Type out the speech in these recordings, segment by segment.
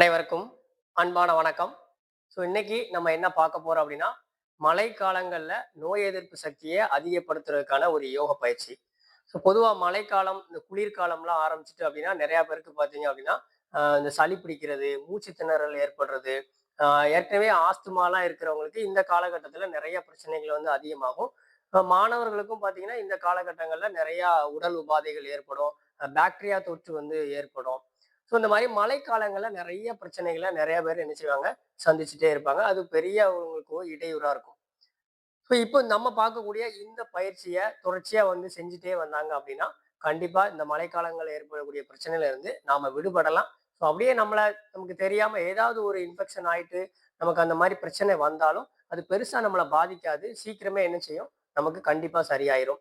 அனைவருக்கும் அன்பான வணக்கம். ஸோ இன்னைக்கு நம்ம என்ன பார்க்க போறோம் அப்படின்னா மழை காலங்களில் நோய் எதிர்ப்பு சக்தியை அதிகப்படுத்துறதுக்கான ஒரு யோக பயிற்சி. ஸோ பொதுவாக மழைக்காலம் இந்த குளிர்காலம்லாம் ஆரம்பிச்சிட்டு அப்படின்னா நிறைய பேருக்கு பார்த்தீங்க அப்படின்னா இந்த சளி பிடிக்கிறது மூச்சு திணறல் ஏற்படுறது ஏற்கனவே ஆஸ்துமாலாம் இருக்கிறவங்களுக்கு இந்த காலகட்டத்தில் நிறைய பிரச்சனைகள் வந்து அதிகமாகும். மாணவர்களுக்கும் பார்த்தீங்கன்னா இந்த காலகட்டங்களில் நிறையா உடல் உபாதைகள் ஏற்படும் பாக்டீரியா தொற்று வந்து ஏற்படும். ஸோ இந்த மாதிரி மழைக்காலங்களில் நிறைய பிரச்சனைகளை நிறைய பேர் என்ன செய்வாங்க? சந்திச்சுட்டே இருப்பாங்க. அது பெரிய அவங்களுக்கு இடையூறாக இருக்கும். ஸோ இப்போ நம்ம பார்க்கக்கூடிய இந்த பயிற்சியை தொடர்ச்சியாக வந்து செஞ்சுட்டே வந்தாங்க அப்படின்னா கண்டிப்பாக இந்த மழைக்காலங்களில் ஏற்படக்கூடிய பிரச்சனையிலேருந்து நாம் நாம விடுபடலாம். ஸோ அப்படியே நம்மளை நமக்கு தெரியாமல் ஏதாவது ஒரு இன்ஃபெக்ஷன் ஆயிட்டு நமக்கு அந்த மாதிரி பிரச்சனை வந்தாலும் அது பெருசாக நம்மளை பாதிக்காது. சீக்கிரமே என்ன செய்யும்? நமக்கு கண்டிப்பாக சரியாயிரும்.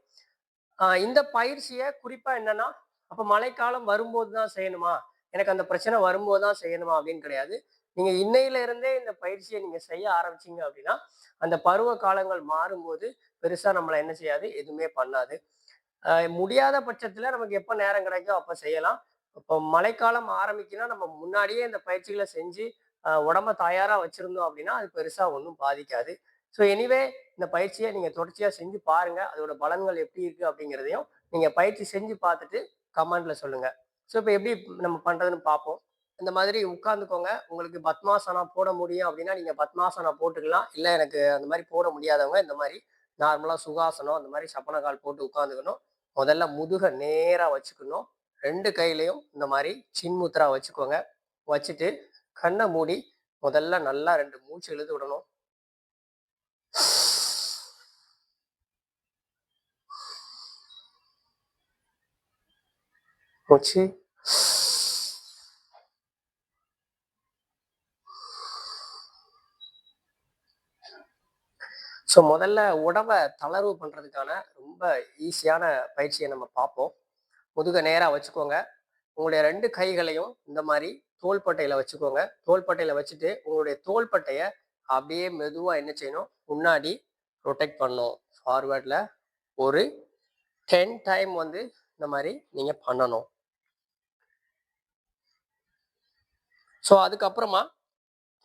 ஆஹ் இந்த பயிற்சியை குறிப்பாக என்னன்னா அப்போ மழைக்காலம் வரும்போது தான் செய்யணுமா? எனக்கு அந்த பிரச்சனை வரும்போது தான் செய்யணுமா அப்படின்னு கிடையாது. நீங்க இன்னையில இருந்தே இந்த பயிற்சியை நீங்க செய்ய ஆரம்பிச்சீங்க அப்படின்னா அந்த பருவ காலங்கள் மாறும்போது பெருசா நம்மளை என்ன செய்யாது? எதுவுமே பண்ணாது. முடியாத பட்சத்துல நமக்கு எப்போ நேரம் கிடைக்கோ அப்போ செய்யலாம். இப்போ மழைக்காலம் ஆரம்பிக்குன்னா நம்ம முன்னாடியே இந்த பயிற்சிகளை செஞ்சு உடம்ப தயாரா வச்சிருந்தோம் அப்படின்னா அது பெருசா ஒன்றும் பாதிக்காது. ஸோ எனிவே இந்த பயிற்சியை நீங்க தொடர்ச்சியா செஞ்சு பாருங்க. அதோட பலன்கள் எப்படி இருக்கு அப்படிங்கிறதையும் நீங்க பயிற்சி செஞ்சு பார்த்துட்டு கமெண்ட்ல சொல்லுங்க. ஸோ இப்போ எப்படி நம்ம பண்ணுறதுன்னு பார்ப்போம் இந்த மாதிரி உட்காந்துக்கோங்க உங்களுக்கு பத்மாசனா போட முடியும் அப்படின்னா நீங்கள் பத்மாசனா போட்டுக்கலாம். இல்லை எனக்கு அந்த மாதிரி போட முடியாதவங்க இந்த மாதிரி நார்மலாக சுகாசனம் அந்த மாதிரி சப்பனக்கால் போட்டு உட்காந்துக்கணும் முதல்ல முதுக நேராக வச்சுக்கணும். ரெண்டு கையிலையும் இந்த மாதிரி சின்முத்திரா வச்சுக்கோங்க. வச்சுட்டு கண்ணை மூடி முதல்ல நல்லா ரெண்டு மூச்சு எழுது விடணும். மூச்சு ஸோ முதல்ல உடவை தளர்வு பண்ணுறதுக்கான ரொம்ப ஈஸியான பயிற்சியை நம்ம பார்ப்போம். முதுக நேராக வச்சுக்கோங்க. உங்களுடைய ரெண்டு கைகளையும் இந்த மாதிரி தோள்பட்டையில் வச்சுக்கோங்க. தோள்பட்டையில் வச்சுட்டு உங்களுடைய தோள்பட்டையை அப்படியே மெதுவாக என்ன செய்யணும்? முன்னாடி ரொட்டேட் பண்ணணும். ஃபார்வேர்டில் ஒரு டென் டைம் வந்து இந்த மாதிரி நீங்கள் பண்ணணும். ஸோ அதுக்கப்புறமா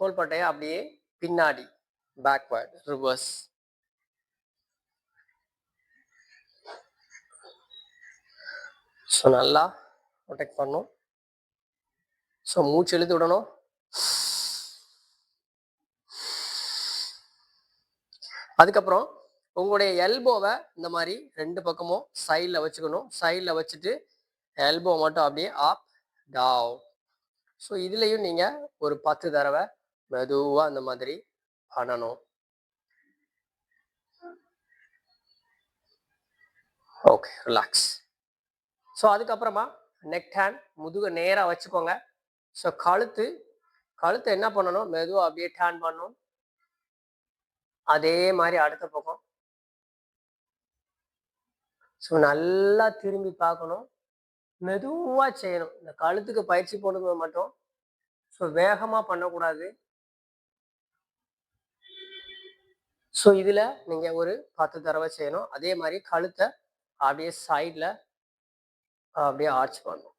தோள்பட்டையை அப்படியே பின்னாடி பேக்வேர்டு ரிவர்ஸ் ஸோ நல்லா ப்ரொடெக்ட் பண்ணும். ஸோ மூச்சு எழுதி விடணும். அதுக்கப்புறம் உங்களுடைய எல்போவை இந்த மாதிரி ரெண்டு பக்கமும் சைடில் வச்சுக்கணும். சைடில் வச்சுட்டு எல்போ மட்டும் அப்படியே ஆப் டாவ் ஸோ இதுலேயும் நீங்கள் ஒரு பத்து தடவை மெதுவாக அந்த மாதிரி பண்ணணும். ஓகே ரிலாக்ஸ் ஸோ அதுக்கப்புறமா நெக் ஹேண்ட் முதுக நேராக வச்சுக்கோங்க. ஸோ கழுத்து கழுத்தை என்ன பண்ணணும்? மெதுவாக அப்படியே டேன் பண்ணணும். அதே மாதிரி அடுத்த பக்கம். ஸோ நல்லா திரும்பி பார்க்கணும். மெதுவாக செய்யணும். இந்த கழுத்துக்கு பயிற்சி போடும்போது மட்டும். ஸோ வேகமாக பண்ணக்கூடாது. ஸோ இதில் நீங்கள் ஒரு பத்து தடவை செய்யணும். அதே மாதிரி கழுத்தை அப்படியே சைடில் அப்படியே ஆர்ச் பண்ணணும்.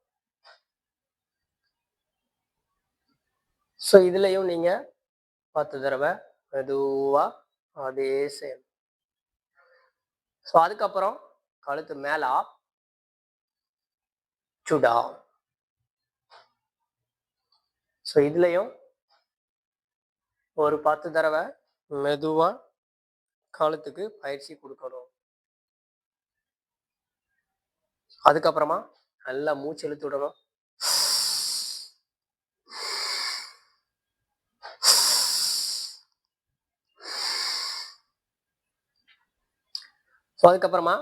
ஸோ இதுலேயும் நீங்கள் பத்து தடவை மெதுவாக அப்படியே செய்யணும். ஸோ அதுக்கப்புறம் கழுத்து மேலே ஆப் சுடா ஸோ இதுலேயும் ஒரு பத்து தடவை மெதுவாக காலத்துக்கு பயிற்சி கொடுக்கணும். அதுக்கப்புறமா நல்லா மூச்சு இழுத்து விடணும். ஸோ அதுக்கப்புறமா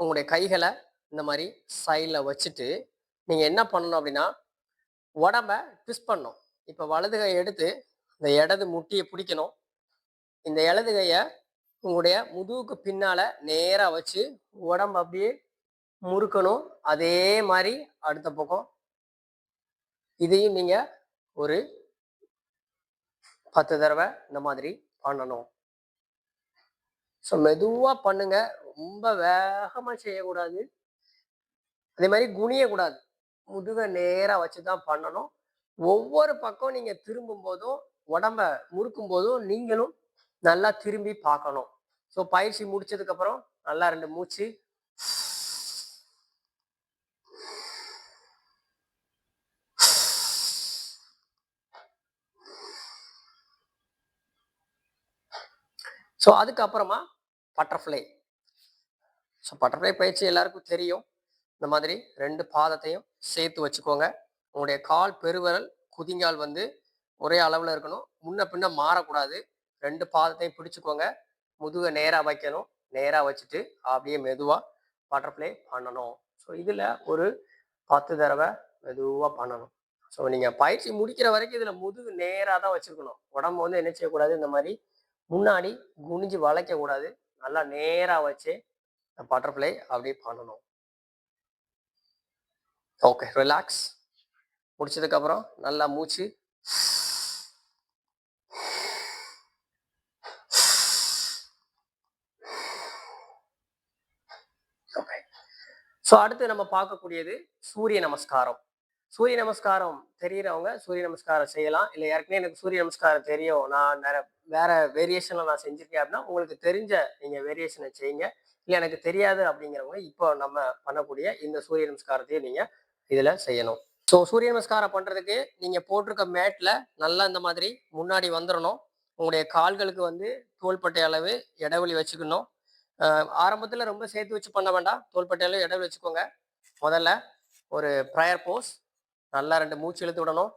உங்களுடைய கைகளை இந்த மாதிரி சைடில் வச்சுட்டு நீங்கள் என்ன பண்ணணும் அப்படின்னா உடம்ப ட்விஸ்ட் பண்ணணும். இப்போ வலது கையை எடுத்து இந்த இடது முட்டியை பிடிக்கணும். இந்த இடது கையை உங்களுடைய முதுகுக்கு பின்னால் நேராக வச்சு உடம்பு அப்படியே முறுக்கணும். அதே மாதிரி அடுத்த பக்கம். இதையும் நீங்கள் ஒரு பத்து தடவை இந்த மாதிரி பண்ணணும். ஸோ மெதுவாக பண்ணுங்க. ரொம்ப வேகமாக செய்யக்கூடாது. அதே மாதிரி குனியக்கூடாது. முதுக நேராக வச்சு தான் பண்ணணும். ஒவ்வொரு பக்கம் நீங்கள் திரும்பும் போதும் உடம்ப முறுக்கும் போதும் நீங்களும் நல்லா திரும்பி பார்க்கணும். ஸோ பயிற்சி முடிச்சதுக்கப்புறம் நல்லா ரெண்டு மூச்சு. ஸோ அதுக்கப்புறமா பட்டர்ஃப்ளை ஸோ பட்டர்ஃப்ளை பயிற்சி எல்லாருக்கும் தெரியும். இந்த மாதிரி ரெண்டு பாதத்தையும் சேர்த்து வச்சுக்கோங்க. உங்களுடைய கால் பெருவிரல் குதிங்கால் வந்து ஒரே அளவில் இருக்கணும். முன்ன பின்ன மாறக்கூடாது. ரெண்டு பாதத்தையும் பிடிச்சிக்கோங்க. முதுகை நேராக வைக்கணும். நேராக வச்சுட்டு அப்படியே மெதுவாக பட்டர்ஃப்ளை பண்ணணும். ஸோ இதில் ஒரு பத்து தடவை மெதுவாக பண்ணணும். ஸோ நீங்கள் பயிற்சி முடிக்கிற வரைக்கும் இதில் முதுகு நேராக தான் வச்சுருக்கணும். உடம்பு வந்து என்ன செய்யக்கூடாது? இந்த மாதிரி முன்னாடி குனிஞ்சு வளைக்கக்கூடாது. நல்லா நேராக வச்சு பட்டர்ஃப்ளை அப்படியே பண்ணணும். ஓகே ரிலாக்ஸ் முடிச்சதுக்கப்புறம் நல்லா மூச்சு. ஓகே ஸோ அடுத்து நம்ம பார்க்கக்கூடியது சூரிய நமஸ்காரம். சூரிய நமஸ்காரம் தெரியறவங்க சூரிய நமஸ்காரம் செய்யலாம். இல்லை ஏற்கனவே எனக்கு சூரிய நமஸ்காரம் தெரியும். நான் நிறைய வேற வேரியேஷன்ல நான் செஞ்சிருக்கேன் அப்படின்னா உங்களுக்கு தெரிஞ்ச நீங்க வேரியேஷனை செய்யுங்க. இல்லை எனக்கு தெரியாது அப்படிங்கிறவங்க இப்போ நம்ம பண்ணக்கூடிய இந்த சூரிய நமஸ்காரத்தையும் நீங்க இதில் செய்யணும். ஸோ சூரிய நமஸ்காரம் பண்ணுறதுக்கு நீங்கள் போட்டிருக்க மேட்டில் நல்லா இந்த மாதிரி முன்னாடி வந்துடணும் உங்களுடைய கால்களுக்கு வந்து தோள்பட்டை அளவு இடைவெளி வச்சுக்கணும். ஆரம்பத்தில் ரொம்ப சேர்த்து வச்சு பண்ண வேண்டாம். தோள்பட்டை அளவு இடைவெளி வச்சுக்கோங்க. முதல்ல ஒரு ப்ரயர் போஸ் நல்லா ரெண்டு மூச்சு இழுத்து விடணும்.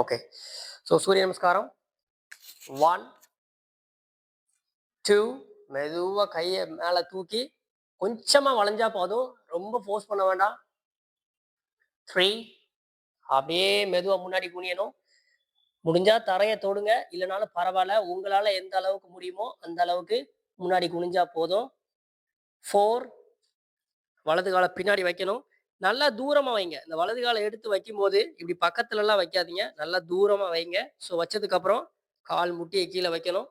ஓகே ஸோ சூரிய நமஸ்காரம். ஒன் டூ மெதுவாக கையை மேலே தூக்கி கொஞ்சமாக வளைஞ்சா போதும். ரொம்ப ஃபோர்ஸ் பண்ண வேண்டாம். த்ரீ அப்படியே மெதுவாக முன்னாடி குனியணும். முடிஞ்சா தரையை தொடுங்க. இல்லைனாலும் பரவாயில்ல. உங்களால் எந்த அளவுக்கு முடியுமோ அந்த அளவுக்கு முன்னாடி குனிஞ்சா போதும். ஃபோர் வலது காலை பின்னாடி வைக்கணும். நல்லா தூரமாக வைங்க. இந்த வலது காலை எடுத்து வைக்கும்போது இப்படி பக்கத்துலலாம் வைக்காதீங்க. நல்லா தூரமாக வைங்க. ஸோ வச்சதுக்கப்புறம் கால் முட்டியை கீழே வைக்கணும்.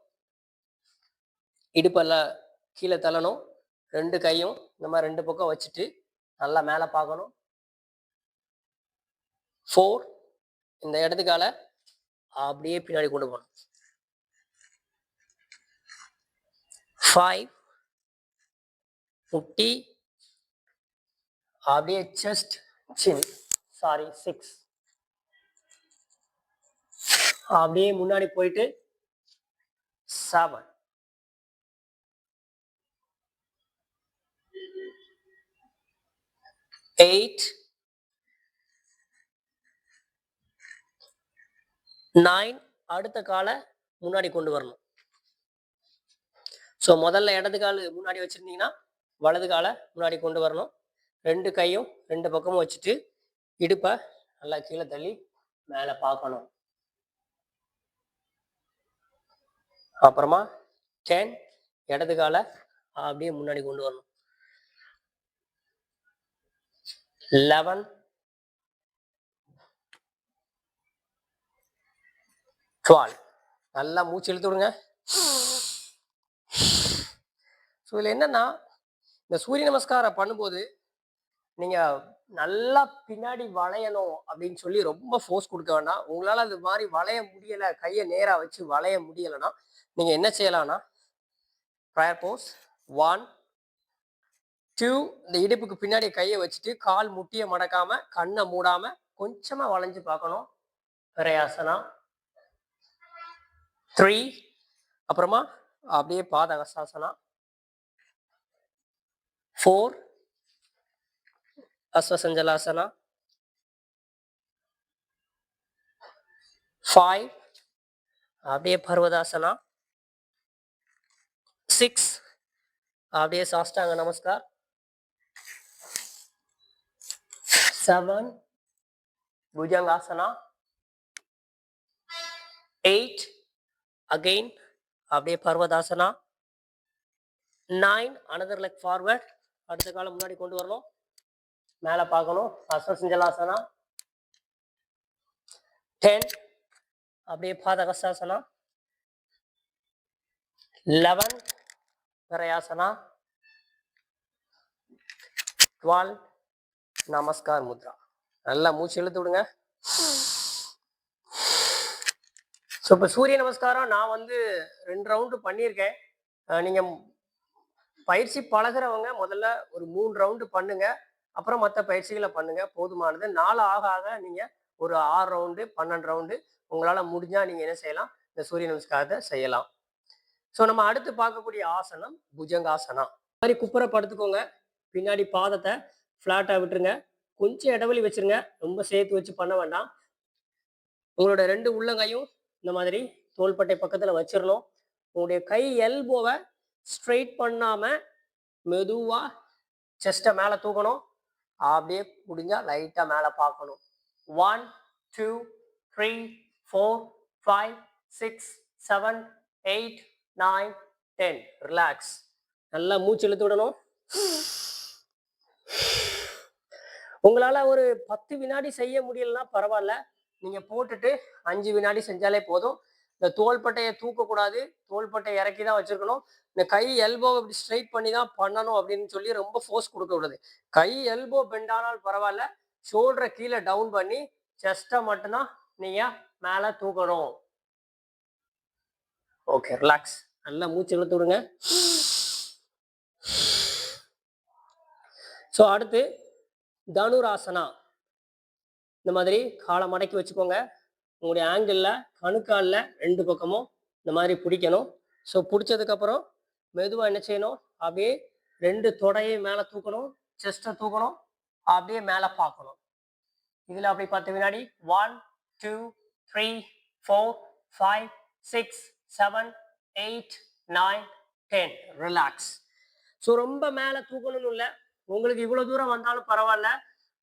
இடுப்பெல்லாம் கீழே தள்ளணும். ரெண்டு கையும் இந்த மாதிரி ரெண்டு பக்கம் வச்சுட்டு நல்லா மேலே பார்க்கணும். ஃபோர் இந்த இடத்துக்கால அப்படியே பின்னாடி கொண்டு போகணும். ஃபைவ் முட்டி. அப்படியே செஸ்ட் சின் சாரி சிக்ஸ் அப்படியே முன்னாடி போயிட்டு செவன் எயிட் நைன் அடுத்த காலை முன்னாடி கொண்டு வரணும். ஸோ முதல்ல இடது கால் முன்னாடி வச்சுருந்தீங்கன்னா வலது காலை முன்னாடி கொண்டு வரணும். ரெண்டு கையும் ரெண்டு பக்கமும் வச்சுட்டு இடுப்பை நல்லா கீழே தள்ளி மேலே பார்க்கணும். அப்புறமா டென் இடது காலை அப்படியே முன்னாடி கொண்டு வரணும். லெவன் டுவெல் நல்லா மூச்சு இழுத்து விடுங்க. ஸோ இதில் என்னன்னா இந்த சூரிய நமஸ்காரம் பண்ணும்போது நீங்கள் நல்லா பின்னாடி வளையணும் அப்படின்னு சொல்லி ரொம்ப ஃபோர்ஸ் கொடுக்க வேண்டாம். உங்களால் அது மாதிரி வளைய முடியலை கையை நேராக வச்சு வளைய முடியலைன்னா நீங்கள் என்ன செய்யலாம்னா ப்ரயர் போஸ் ஒன் டூ இந்த இடுப்புக்கு பின்னாடி கையை வச்சுட்டு கால் முட்டியை மடக்காம கண்ணை மூடாம கொஞ்சமா வளைஞ்சு பார்க்கணும். பிரயாசனா? த்ரீ அப்புறமா அப்படியே பாதகசாசனா? ஃபோர் அஸ்வசஞ்சலாசனா? ஃபைவ் அப்படியே பர்வதாசனா? சிக்ஸ் அப்படியே Sashtanga Namaskar. Seven Bhujangasana, eight again அப்படியே Parvatasana nine another leg forward அடுத்த காலம் முன்னாடி கொண்டு வரணும். மேலே பார்க்கணும். அஸ்வசிஞ்சலாசனா. டென் அப்படியே பாதகசாசனா. லெவன் பிரயாசனா டுவெல் நமஸ்கார் முத்ரா. நல்லா மூச்சு இழுத்து விடுங்க. ஸோ இப்போ சூரிய நமஸ்காரம் நான் வந்து ரெண்டு ரவுண்டு பண்ணியிருக்கேன். நீங்கள் பயிற்சி பழகுறவங்க முதல்ல ஒரு மூணு ரவுண்டு பண்ணுங்க. அப்புறம் மற்ற பயிற்சிகளை பண்ணுங்க. போதுமானது. நாலு ஆக ஆக நீங்கள் ஒரு ஆறு ரவுண்டு பன்னெண்டு ரவுண்டு உங்களால் முடிஞ்சால் நீங்கள் என்ன செய்யலாம்? இந்த சூரிய நமஸ்காரத்தை செய்யலாம். ஸோ நம்ம அடுத்து பார்க்கக்கூடிய ஆசனம் புஜங்காசனம். மாதிரி குப்புற படுத்துக்கோங்க. பின்னாடி பாதத்தை ஃப்ளாட்டாக விட்டுருங்க. கொஞ்சம் இடைவெளி வச்சிருங்க. ரொம்ப சேர்த்து வச்சு பண்ண வேண்டாம். உங்களோட ரெண்டு உள்ளங்கையும் இந்த மாதிரி தோள்பட்டை பக்கத்தில் வச்சிடணும் உங்களுடைய கை எல்போவை ஸ்ட்ரெயிட் பண்ணாமல் மெதுவாக செஸ்ட்டை மேலே தூக்கணும். அப்படியே முடிஞ்சால் லைட்டாக மேலே பார்க்கணும். One two three four five six seven eight nine ten relax நல்லா மூச்சு இழுத்து விடணும். உங்களால ஒரு பத்து வினாடி செய்ய முடியலன்னா பரவாயில்ல. நீங்க போட்டுட்டு அஞ்சு வினாடி செஞ்சாலே போதும். இந்த தோள்பட்டையை தூக்கக்கூடாது. தோள்பட்டையை இறக்கி தான் வச்சுருக்கணும். இந்த கை எல்போ இப்படி ஸ்ட்ரைட் பண்ணி தான் பண்ணணும் அப்படின்னு சொல்லி ரொம்ப ஃபோர்ஸ் கொடுக்க கூடாது கை எல்போ பெண்ட் பரவாயில்ல. ஷோல்டரை கீழே டவுன் பண்ணி செஸ்ட்டை மட்டும்தான் நீங்கள் மேலே தூக்கணும். ஓகே ரிலாக்ஸ் நல்லா மூச்சு இழுத்து விடுங்க. ஸோ அடுத்து தனுராசனா. இந்த மாதிரி காலை மடக்கி வச்சுக்கோங்க. உங்களுடைய ஆங்கிளில் கணுக்காலில் ரெண்டு பக்கமும் இந்த மாதிரி பிடிக்கணும். ஸோ பிடிச்சதுக்கப்புறம் மெதுவாக என்ன செய்யணும்? அப்படியே ரெண்டு தொடையும் மேலே தூக்கணும். செஸ்ட்டை தூக்கணும். அப்படியே மேலே பார்க்கணும். இதில் அப்படி பத்து வினாடி one two three four five six seven eight nine ten relax so ரொம்ப மேலே தூக்கணும்னு இல்லை. உங்களுக்கு இவ்வளோ தூரம் வந்தாலும் பரவாயில்ல.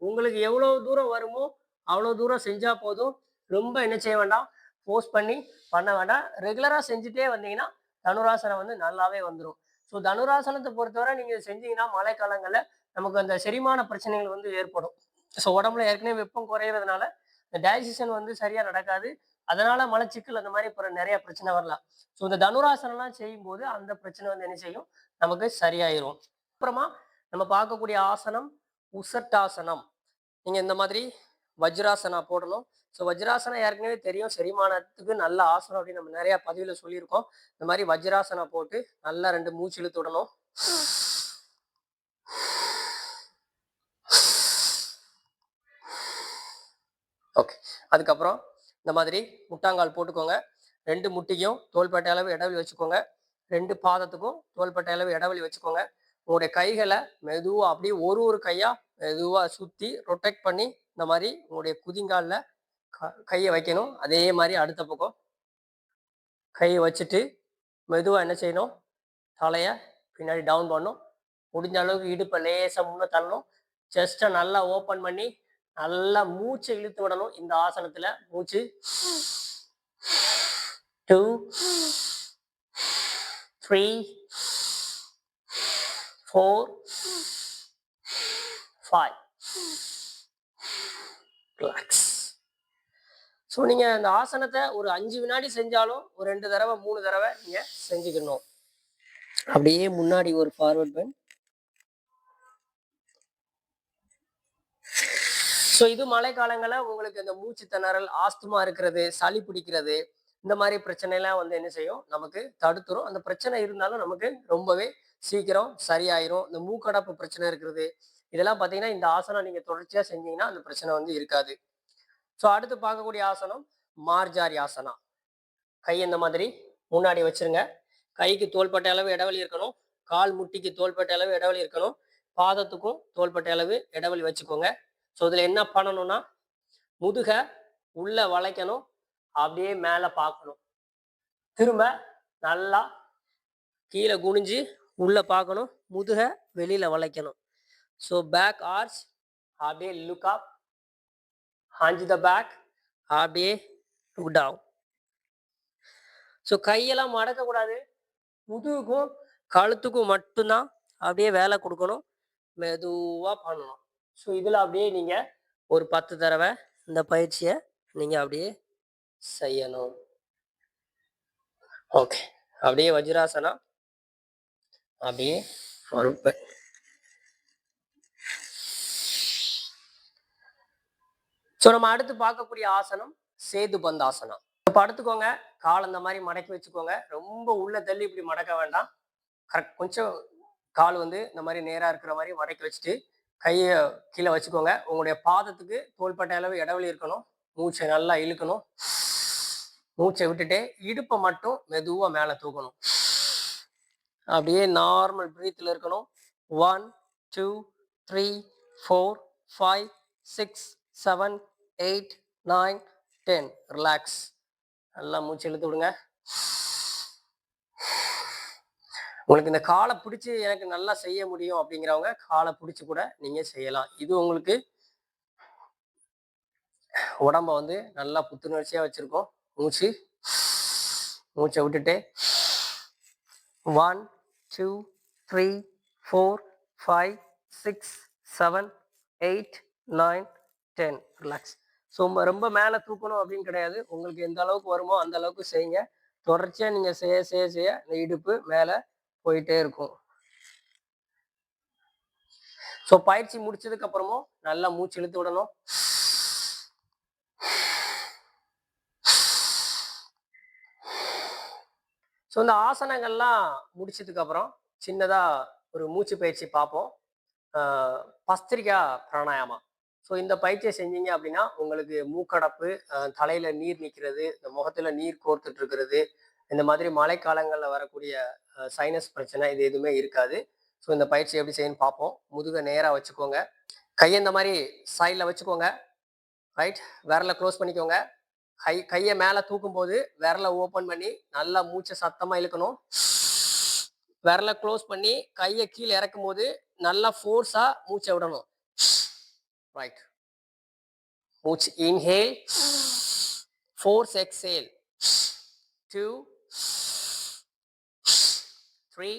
உங்களுக்கு எவ்வளோ தூரம் வருமோ அவ்வளோ தூரம் செஞ்சால் போதும். ரொம்ப என்ன செய்ய வேண்டாம். ஃபோர்ஸ் பண்ணி பண்ண வேண்டாம். ரெகுலராக செஞ்சுட்டே வந்தீங்கன்னா தனுராசனம் வந்து நல்லாவே வந்துடும் ஸோ தனுராசனத்தை பொறுத்தவரை நீங்கள் செஞ்சீங்கன்னா மழைக்காலங்களில் நமக்கு அந்த செரிமான பிரச்சனைகள் வந்து ஏற்படும். ஸோ உடம்புல ஏற்கனவே வெப்பம் குறையிறதுனால இந்த டைஜஷன் வந்து சரியாக நடக்காது. அதனால மலச்சிக்கல் அந்த மாதிரி அப்புறம் நிறைய பிரச்சனை வரலாம். ஸோ இந்த தனுராசனம்லாம் செய்யும்போது அந்த பிரச்சனை வந்து என்ன செய்யும்? நமக்கு சரியாயிரும். அப்புறமா நம்ம பார்க்கக்கூடிய ஆசனம் உசட்டாசனம். நீங்கள் இந்த மாதிரி வஜ்ராசனா போடணும். ஸோ வஜ்ராசனா ஏற்கனவே தெரியும். செரிமானத்துக்கு நல்ல ஆசனம் அப்படின்னு நம்ம நிறையா பதிவில் சொல்லியிருக்கோம். இந்த மாதிரி வஜ்ராசனா போட்டு நல்லா ரெண்டு மூச்சு இழுத்து விடணும். ஓகே அதுக்கப்புறம் இந்த மாதிரி முட்டாங்கால் போட்டுக்கோங்க. ரெண்டு முட்டிக்கும் தோள்பட்டை அளவு இடைவெளி வச்சுக்கோங்க. ரெண்டு பாதத்துக்கும் தோள்பட்டை அளவு இடைவெளி வச்சுக்கோங்க. உங்களுடைய கைகளை மெதுவாக அப்படியே ஒரு ஒரு கையாக மெதுவாக சுற்றி ரொட்டேட் பண்ணி இந்த மாதிரி உங்களுடைய குதிங்காலில் க கையை வைக்கணும். அதே மாதிரி அடுத்த பக்கம் கையை வச்சுட்டு மெதுவாக என்ன செய்யணும்? தலையை பின்னாடி டவுன் பண்ணணும். முடிஞ்ச அளவுக்கு இடுப்பை லேசாக முன்னே தள்ளணும். செஸ்ட்டை நல்லா ஓப்பன் பண்ணி நல்லா மூச்சு இழுத்து விடணும். இந்த ஆசனத்தில் மூச்சு two three four five relax so நீங்கள் அந்த ஆசனத்தை ஒரு அஞ்சு வினாடி செஞ்சாலும் ஒரு ரெண்டு தடவை மூணு தடவை நீங்கள் செஞ்சுக்கணும். அப்படியே முன்னாடி ஒரு ஃபார்வர்ட் பெண்ட் ஸோ இது மழைக்காலங்களில் உங்களுக்கு இந்த மூச்சு திணறல் ஆஸ்துமா இருக்கிறது சளி பிடிக்கிறது இந்த மாதிரி பிரச்சனைலாம் வந்து என்ன செய்யும்? நமக்கு தடுத்துரும். அந்த பிரச்சனை இருந்தாலும் நமக்கு ரொம்பவே சீக்கிரம் சரியாயிரும். இந்த மூக்கடப்பு பிரச்சனை இருக்கிறது இதெல்லாம் பார்த்தீங்கன்னா இந்த ஆசனம் நீங்கள் தொடர்ச்சியாக செஞ்சீங்கன்னா அந்த பிரச்சனை வந்து இருக்காது. ஸோ அடுத்து பார்க்கக்கூடிய ஆசனம் மார்ஜாரி ஆசனா. கை இந்த மாதிரி முன்னாடி வச்சிருங்க. கைக்கு தோள்பட்டை அளவு இடைவெளி இருக்கணும். கால் முட்டிக்கு தோள்பட்டை அளவு இடைவெளி இருக்கணும். பாதத்துக்கும் தோள்பட்டை அளவு இடைவெளி வச்சுக்கோங்க. ஸோ இதில் என்ன பண்ணணும்னா முதுக உள்ள வளைக்கணும். அப்படியே மேலே பார்க்கணும் திரும்ப நல்லா கீழே குனிஞ்சு உள்ளே பார்க்கணும் முதுக வெளியில் வளைக்கணும். ஸோ பேக் ஆர்ச் அப்படியே லுக் அப் ஹாஞ்சி த பேக் அப்படியே லுக் டவுன் ஸோ கையெல்லாம் மடக்கக்கூடாது முதுகுக்கும் கழுத்துக்கும் மட்டும்தான் அப்படியே வேலை கொடுக்கணும். மெதுவாக பண்ணணும். ஸோ இதில் அப்படியே நீங்கள் ஒரு பத்து தடவை இந்த பயிற்சியை நீங்கள் அப்படியே செய்யணும். ஓகே அப்படியே வஜ்ராசனம் அப்படியே பொறுப்பேன் ஸோ நம்ம அடுத்து பார்க்கக்கூடிய ஆசனம் சேது பந்தாசனம் இப்போ படுத்துக்கோங்க. கால் அந்த மாதிரி மடக்கி வச்சுக்கோங்க. ரொம்ப உள்ள தள்ளி இப்படி மடக்க வேண்டாம். கரெக்ட் கொஞ்சம் கால் வந்து இந்த மாதிரி நேராக இருக்கிற மாதிரி மடக்கி வச்சுட்டு கையை கீழே வச்சுக்கோங்க. உங்களுடைய பாதத்துக்கு தோள்பட்டை அளவு இடைவெளி இருக்கணும். மூச்சை நல்லா இழுக்கணும். மூச்சை விட்டுட்டு இடுப்பை மட்டும் மெதுவாக மேலே தூக்கணும். அப்படியே நார்மல் ப்ரீத்தில் இருக்கணும். One two three four five six seven eight nine ten relax நல்லா மூச்சு இழுத்து விடுங்க. உங்களுக்கு இந்த காலை பிடிச்சி எனக்கு நல்லா செய்ய முடியும் அப்படிங்கிறவங்க காலை பிடிச்சி கூட நீங்கள் செய்யலாம். இது உங்களுக்கு உடம்ப வந்து நல்லா புத்துணர்ச்சியாக வச்சுருக்கோம். மூச்சு. மூச்சை விட்டுட்டு. One two three four five six seven eight nine ten relax so ரொம்ப மேலே தூக்கணும் அப்படின்னு கிடையாது. உங்களுக்கு எந்த அளவுக்கு வருமோ அந்த அளவுக்கு செய்யுங்க. தொடர்ச்சியாக நீங்கள் செய்ய செய்ய செய்ய இந்த இடுப்பு மேலே போயிட்டே இருக்கும். ஸோ பயிற்சி முடிச்சதுக்கு அப்புறமும் நல்லா மூச்சு இழுத்து விடணும். ஸோ இந்த ஆசனங்கள்லாம் முடிச்சதுக்கப்புறம் சின்னதாக ஒரு மூச்சு பயிற்சி பார்ப்போம். பஸ்திரிகா பிராணாயாமா. ஸோ இந்த பயிற்சியை செஞ்சீங்க அப்படின்னா உங்களுக்கு மூக்கடப்பு தலையில் நீர் நிற்கிறது இந்த முகத்தில் நீர் கோர்த்துட்டு இருக்கிறது இந்த மாதிரி மழைக்காலங்களில் வரக்கூடிய சைனஸ் பிரச்சனை இது எதுவுமே இருக்காது. ஸோ இந்த பயிற்சி எப்படி செய்யணும்னு பார்ப்போம். முதுகை நேராக வச்சுக்கோங்க. கையை இந்த மாதிரி சைடில் வச்சுக்கோங்க. ரைட் விரலை க்ளோஸ் பண்ணிக்கோங்க. கை கையை மேலே தூக்கும் போது விரலை ஓப்பன் பண்ணி நல்லா மூச்சை சத்தமாக இழுக்கணும். விரலை க்ளோஸ் பண்ணி கையை கீழே இறக்கும் போது நல்லா ஃபோர்ஸாக மூச்சை விடணும். ரைட் மூச்சு inhale force exhale two three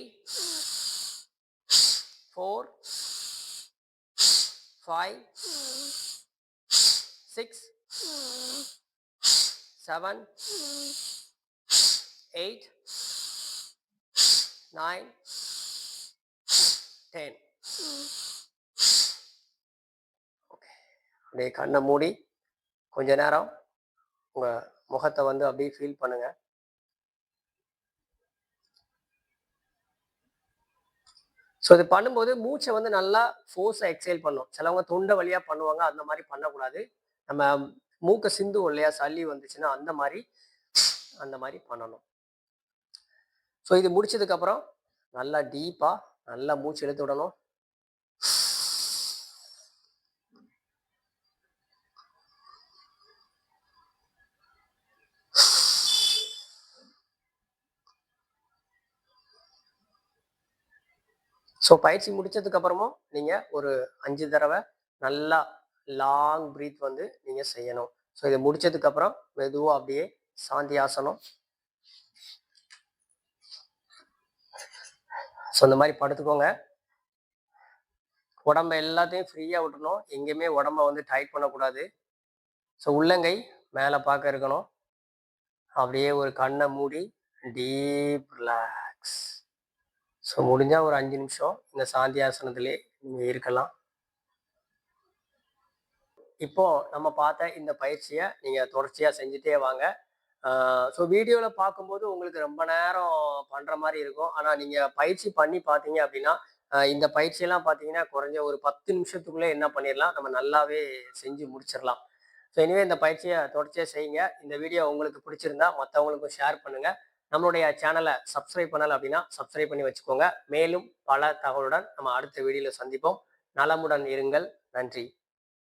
four five six seven, eight, nine, ten. Okay அப்படியே கண்ணை மூடி கொஞ்ச நேரம் உங்க முகத்தை வந்து அப்படியே ஃபீல் பண்ணுங்க. ஸோ இது பண்ணும்போது மூச்சை வந்து நல்லா ஃபோர்ஸாக எக்ஸைல் பண்ணும். சிலவங்க தொண்டை வழியாக பண்ணுவாங்க. அந்த மாதிரி பண்ணக்கூடாது. நம்ம மூக்க சிந்து இல்லையா? சளி வந்துச்சுன்னா அந்த மாதிரி அந்த மாதிரி பண்ணணும். ஸோ இது முடிச்சதுக்கப்புறம் நல்லா டீப்பாக நல்லா மூச்சு இழுத்து விடணும். ஸோ பயிற்சி முடிச்சதுக்கு அப்புறமும் ஒரு அஞ்சு தடவை நல்லா லாங் ப்ரீத் வந்து நீங்க செய்யணும். ஸோ இதை முடிச்சதுக்கு அப்புறம் மெதுவாக அப்படியே சாந்தி ஆசனம். ஸோ இந்த மாதிரி படுத்துக்கோங்க. உடம்ப எல்லாத்தையும் ஃப்ரீயாக விட்டுணும் எங்கேயுமே உடம்ப வந்து டைட் பண்ணக்கூடாது. ஸோ உள்ளங்கை மேலே பார்க்க இருக்கணும். அப்படியே ஒரு கண்ணை மூடி டீப் ரிலாக்ஸ் ஸோ முடிஞ்சால் ஒரு அஞ்சு நிமிஷம் இந்த சாந்தி ஆசனத்திலே நீங்கள் இருக்கலாம். இப்போ நம்ம பார்த்த இந்த பயிற்சியை நீங்கள் தொடர்ச்சியாக செஞ்சுட்டே வாங்க. ஸோ வீடியோவில் பார்க்கும்போது உங்களுக்கு ரொம்ப நேரம் பண்ணுற மாதிரி இருக்கும். ஆனால் நீங்கள் பயிற்சி பண்ணி பார்த்தீங்க அப்படின்னா இந்த பயிற்சியெல்லாம் பார்த்தீங்கன்னா குறைஞ்ச ஒரு பத்து நிமிஷத்துக்குள்ளே என்ன பண்ணிடலாம்? நம்ம நல்லாவே செஞ்சு முடிச்சிடலாம். ஸோ இனிமே இந்த பயிற்சியை தொடர்ச்சியாக செய்யுங்க. இந்த வீடியோ உங்களுக்கு பிடிச்சிருந்தா மற்றவங்களுக்கும் ஷேர் பண்ணுங்கள் நம்மளுடைய சேனலை சப்ஸ்கிரைப் பண்ணல அப்படின்னா சப்ஸ்கிரைப் பண்ணி வச்சுக்கோங்க. மேலும் பல தகவலுடன் நம்ம அடுத்த வீடியோவில் சந்திப்போம். நலமுடன் இருங்கள். நன்றி.